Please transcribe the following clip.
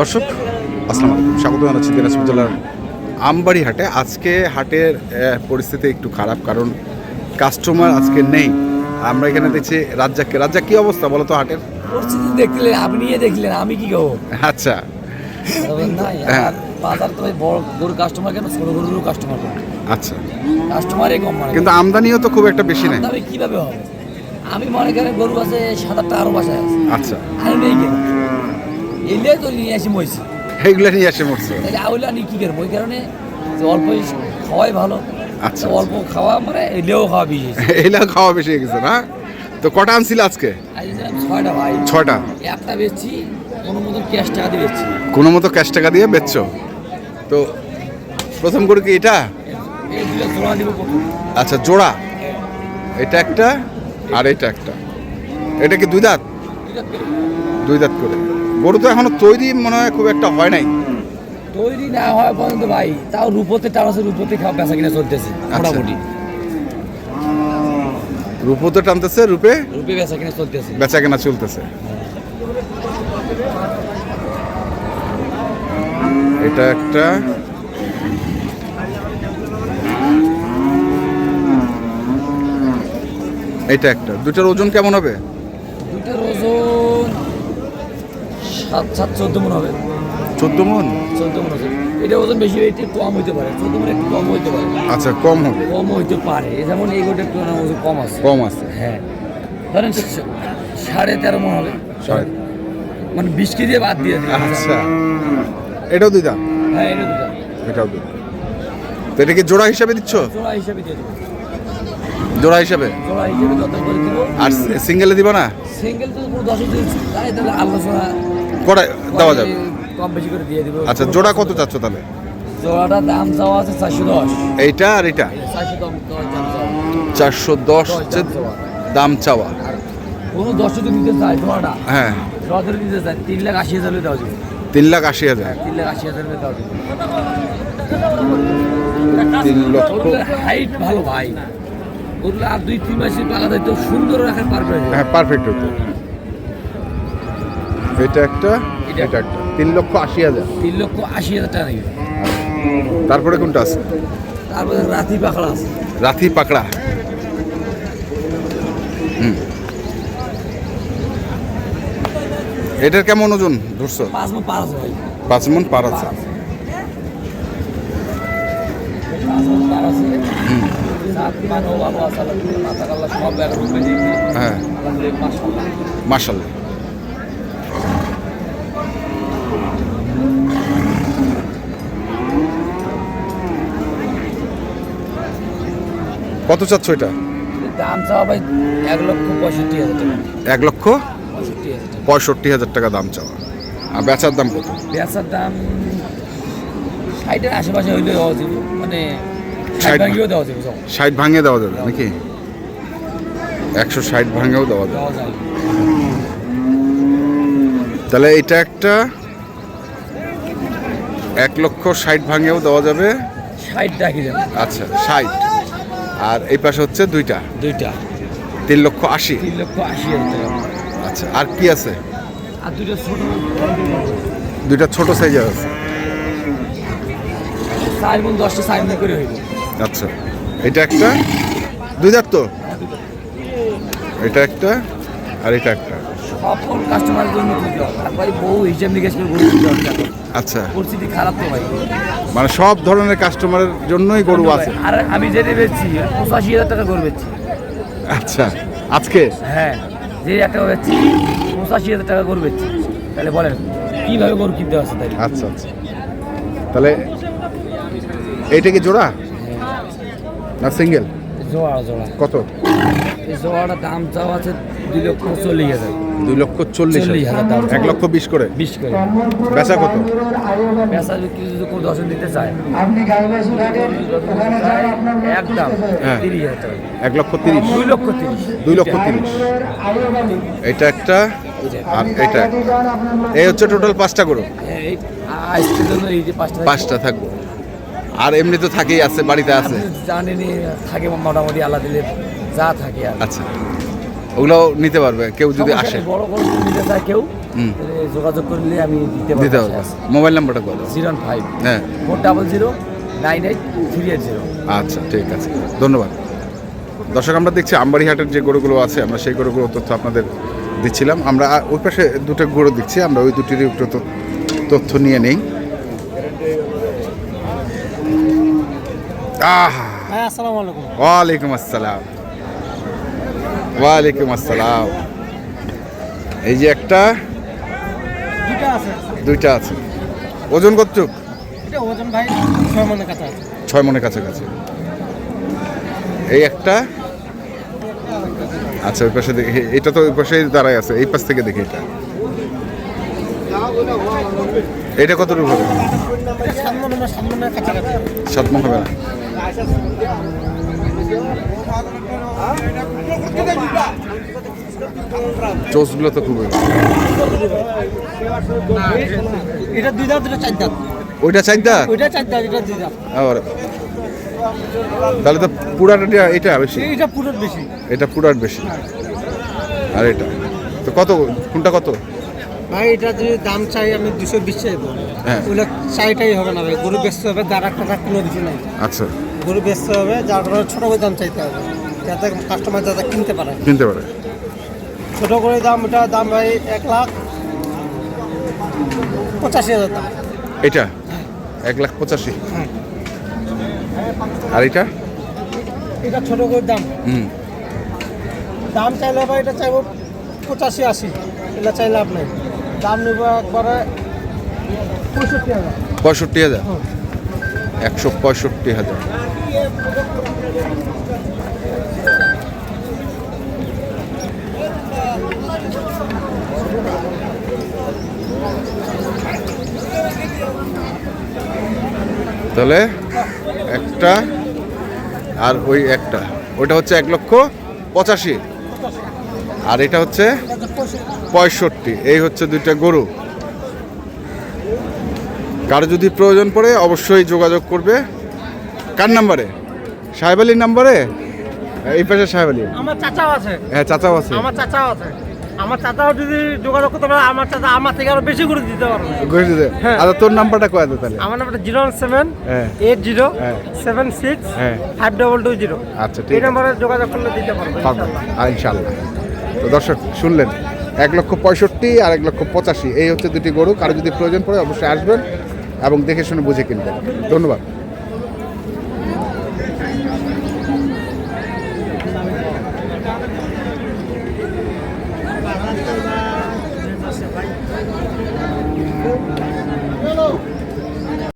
দর্শক আসসালামু আলাইকুম। স্বাগত জানাচ্ছি দিনাজপুর জেলার আমবাড়ি হাটে আজকে হাটের পরিস্থিতি একটু খারাপ কারণ কাস্টমার আজকে নেই। আমরা এখানে দেখছি রাজ্জাককে। রাজ্জাক কি অবস্থা বলো তো হাটের? পরিস্থিতি দেখলেন আপনি দেখলেন আমি কি খাব আচ্ছা। হ্যাঁ। বাজার তো বড় গরু কাস্টমার কেন? ছোট গরুরও কাস্টমার আচ্ছা। কাস্টমারই কম মানে। কিন্তু আমদানিও তো খুব একটা বেশি নেই। কীভাবে হবে? আমি মনে করেন গরু আছে সাত আটটা আরও বাসায় আছে। আচ্ছা। আমি নেই কেন? এলে তো নিয়ে আসি মইছি এইগুলো নিয়ে এসে মরছে আউলে আনি কি করব? ওই কারণে যে অল্প খাওয়াই ভালো। আচ্ছা, অল্প খাওয়া মানে এলেও খাওয়া বেশি। এইলা খাওয়া বেশি হয়ে গেছে না? তো কটা আনছিল আজকে? ছয়টা ভাই। ছয়টা। একটা বেচছি কোনো মতো ক্যাশ টাকা দিয়ে বেচছি কোনো মতো ক্যাশ টাকা দিয়ে বেচছো? তো প্রথম করে কি এটা? আচ্ছা জোড়া। এটা একটা আর এটা একটা। এটা কি দুই দাঁত? দুই দাঁত করে। গরু তো এখনও তৈরি মনে হয় খুব একটা হয় নাই। তৈরি না হয় পর্যন্ত ভাই তাও রূপতে টান আছে রূপতে খাওয়া বেচা কিনা চলতেছে আচ্ছা। মোটামুটি। রূপও তো টানতেছে রূপে? রূপে বেচা কিনা চলতেছে। বেচা কেনা চলতেছে। এটা একটা। এটা একটা। দুটার ওজন কেমন হবে দুইটার ওজন সাত সাত চোদ্দ মন হবে। চোদ্দ মন? চোদ্দ মন আছে। এটা ওজন বেশি একটু কম হইতে পারে। চোদ্দ মন একটু কম হইতে পারে। আচ্ছা কম হবে। কম হইতে পারে। যেমন এই গোটার তুলনায় ওজন কম আছে। কম আছে। হ্যাঁ। ধরেন সাড়ে তেরো মন হবে। সাড়ে- মানে বিশ কেজি বাদ দিয়ে। আচ্ছা। এটাও দুই দাম? হ্যাঁ এটা দুটো এটাও দুই তো এটা কি জোড়া হিসাবে দিচ্ছ? জোড়া হিসাবে দিয়ে দেবো। জোড়া হিসাবে? জোড়া হিসাবে যত করে দিব। আর সিঙ্গেলে দিবা না? সিঙ্গেল তো কোনো দশ দিন তাই তাহলে আলোচনা করা দেওয়া যাবে? কম বেশি করে দিয়ে দিব। আচ্ছা জোড়া কত চাচ্ছ তাহলে? জোড়াটার দাম চাওয়া আছে চারশো দশ। এইটা আর এটা চারশো দশ দাম চাওয়া। কোনো দশ যদি নিতে চায় জোড়াটা হ্যাঁ। জোড়া ধরে নিতে চায় তিন লাখ আশি হাজার দেওয়া যাবে। তিন লাখ আশি হাজার। তিন লাখ আশি হাজার দেওয়া যাবে। তিন লক্ষ। হাইট ভালো ভাই। গরুটা আর দুই তিন মাসের পালা দায়িত্ব সুন্দর রাখার পারবে হ্যাঁ পারফেক্ট হতো। এটা একটা এটা- একটা। তিন লক্ষ আশি হাজার। তিন লক্ষ আশি হাজার টাকা নেবে। তারপরে কোনটা আছে? তারপরে রাতি পাখড়া আছে। রাথি পাকড়া। হুম। এটার কেমন ওজন ধরছো? পাঁচ মন পার আছে পাঁচ মন পার আছে সাত মান ও ভালো আছে আলহামদুলিল্লাহ মাথা কাল্লা সব এক রূপে দেখবে হ্যাঁ আলহামদুলিল্লাহ মাশাআল্লাহ মার্শাল্লাহ কত চাচ্ছ এটা? দাম চাওয়া ভাই এক লক্ষ পঁয়ষট্টি হাজার টাকা। এক লক্ষ পঁয়ষট্টি হাজার টাকা। দাম চাওয়া। আর বেচার দাম কত? বেচার দাম ষাটের আশেপাশে হইলে দেওয়া যাবে মানে ষাট। ভাঙিয়েও দেওয়া যাবে ষাট ভাঙিয়ে দেওয়া যাবে নাকি? একশো ষাট ভাঙেও দেওয়া যাবে। তাহলে এটা একটা এক লক্ষ ষাট ভাঙেও দেওয়া যাবে। ষাট রাখি দেবে আচ্ছা ষাট। আর এই পাশে হচ্ছে দুইটা? দুইটা। তিন লক্ষ আশি। তিন লক্ষ আশি হাজার টাকা। আচ্ছা আর কি আছে? আর দুইটা ছোট। দুইটা ছোট সাইজের আছে। চার মন দশটা চার মন করে হইব। আচ্ছা এটা একটা? দুই দাঁত তো? এটা একটা আর এটা একটা। সকল কাস্টমারের জন্য হবে বউ হিসাব নিকাশ করে। আচ্ছা। পরিস্থিতি খারাপ তো ভাই। মানে সব ধরনের কাস্টমারের জন্যই গরু আছে। আর আমি যেটা বেচছি পঁচাশি হাজার টাকা করে বেচছি। আচ্ছা আজকে? হ্যাঁ যে একটা বেচছি পঁচাশি হাজার টাকা করে বেচছি। তাহলে বলেন কীভাবে গরু কিনতে পারছে তাই আচ্ছা আচ্ছা। তাহলে এইটা কি জোড়া? না সিঙ্গেল জোড়া জোড়া। কত? এই জোড়াটার দাম চাও আছে দুই লক্ষ চল্লিশ হাজার। দুই লক্ষ চল্লিশ হাজার। দাম। এক লক্ষ বিশ করে? বিশ করে। বেচা কত? পেশা বিক্রি যদি কোনো দর্শন দিতে চায়। আপনি আপনার লোক একদম হ্যাঁ। তিরিশ হাজার। এক লক্ষ তিরিশ। দুই লক্ষ তিরিশ। দুই লক্ষ তিরিশ। এটা একটা আর এটা। এই হচ্ছে টোটাল পাঁচটা গরু। হ্যাঁ, এই আজকের জন্য এই যে পাঁচটা পাঁচটা থাকব। আর এমনি তো থাকেই আছে বাড়িতে আছে। আপনি জানেনই থাকে মোটামুটি আল্লাহ দিলে যা থাকে আচ্ছা। ওগুলো নিতে পারবে কেউ যদি আসে নেই, বড় নিতে চায় কেউ যোগাযোগ করলে আমি দিতে দিতে পারব মোবাইল নাম্বারটা কত জিরো ফাইভ। হ্যাঁ। Four double zero nine eight three eight zero. আচ্ছা ঠিক আছে। ধন্যবাদ। দর্শক আমরা দেখছি আমবাড়িহাটের যে গরুগুলো আছে আমরা সেই গরুগুলো তথ্য আপনাদের দিচ্ছিলাম। আমরা আর ওই পাশে দুটো গরু দিচ্ছি আমরা ওই দুটির একটু তথ্য নিয়ে নেই। আহ! ভাই আসসালামু আলাইকুম। ওয়ালাইকুম আসসালাম। ওয়ালাইকুম আসসালাম। এই যে একটা দুইটা আছে। ওজন কতটুক? ছয় মনের কাছাকাছি। এই একটা আচ্ছা ওই পাশে দেখি এটা তো ওই পাশে দাঁড়ায় আছে এই পাশ থেকে দেখি এটা। এটা কত রূপ হবে সাত মন হবে না। চোসগুলো তো খুবই এটা দুই দাঁত এটা চার দাঁত। ওইটা চাইদা ওইটা চার দাঁত এটা দুই দাঁত। আবার তাহলে তো পুরাটা এটা বেশি? এটা পুরো বেশি। এটা পুরাট বেশি। আর এটা? তো কত কোনটা কত? ভাই এটা যদি দাম চাই আমি দুশো বিশ চাইব। হ্যাঁ। ওগুলো চাইটাই হবে না ভাই গরু বেচতে হবে দাঁড়া টাকা কোনো কিছু নাই। আচ্ছা। গরু বেচতে হবে যার কারণে ছোটো করে দাম চাইতে হবে যাতে কাস্টমার যাতে কিনতে পারে। কিনতে পারে। ছোটো করে দাম এটা দাম ভাই এক লাখ পঁচাশি হাজার দাম এটা? এক লাখ পঁচাশি? হ্যাঁ। আর এটা? এটা ছোটো করে দাম। হুম। দাম চাইলে ভাই এটা চাইব পঁচাশি আশি। এটা চাই লাভ নেই। দাম নেব একবারে পঁয়ষট্টি হাজার। পঁয়ষট্টি হাজার? হুম। একশো পঁয়ষট্টি হাজার। তাহলে একটা আর ওই একটা। ওইটা হচ্ছে এক লক্ষ পঁচাশি। আর এটা হচ্ছে পঁয়ষট্টি। এই হচ্ছে দুইটা গরু। কারও যদি প্রয়োজন পড়ে অবশ্যই যোগাযোগ করবে। কার নাম্বারে? সাহেব আলীর নাম্বারে? এই পাশে সাহেব আলী আমার চাচাও আছে। হ্যাঁ চাচাও আছে। আমার চাচাও আছে। আমার চাচাও যদি যোগাযোগ করতে পারে আমার চাচা আমার থেকে আরও বেশি করে দিতে পারবে। ঘুরে দিতে। হ্যাঁ। আচ্ছা তোর নাম্বারটা কয়ে দে তাহলে? আমার নাম্বারটা জিরো সেভেন হ্যাঁ। এইট জিরো হ্যাঁ। Seven six. Five double two zero. আচ্ছা ঠিক এই নাম্বারে যোগাযোগ করলে দিতে পারবে ইনশাল্লাহ। তো দর্শক শুনলেন এক লক্ষ পঁয়ষট্টি আর এক লক্ষ পঁচাশি এই হচ্ছে দুটি গরু। কারও যদি প্রয়োজন পড়ে অবশ্যই আসবেন। এবং দেখে শুনে বুঝে কিনবেন। ধন্যবাদ।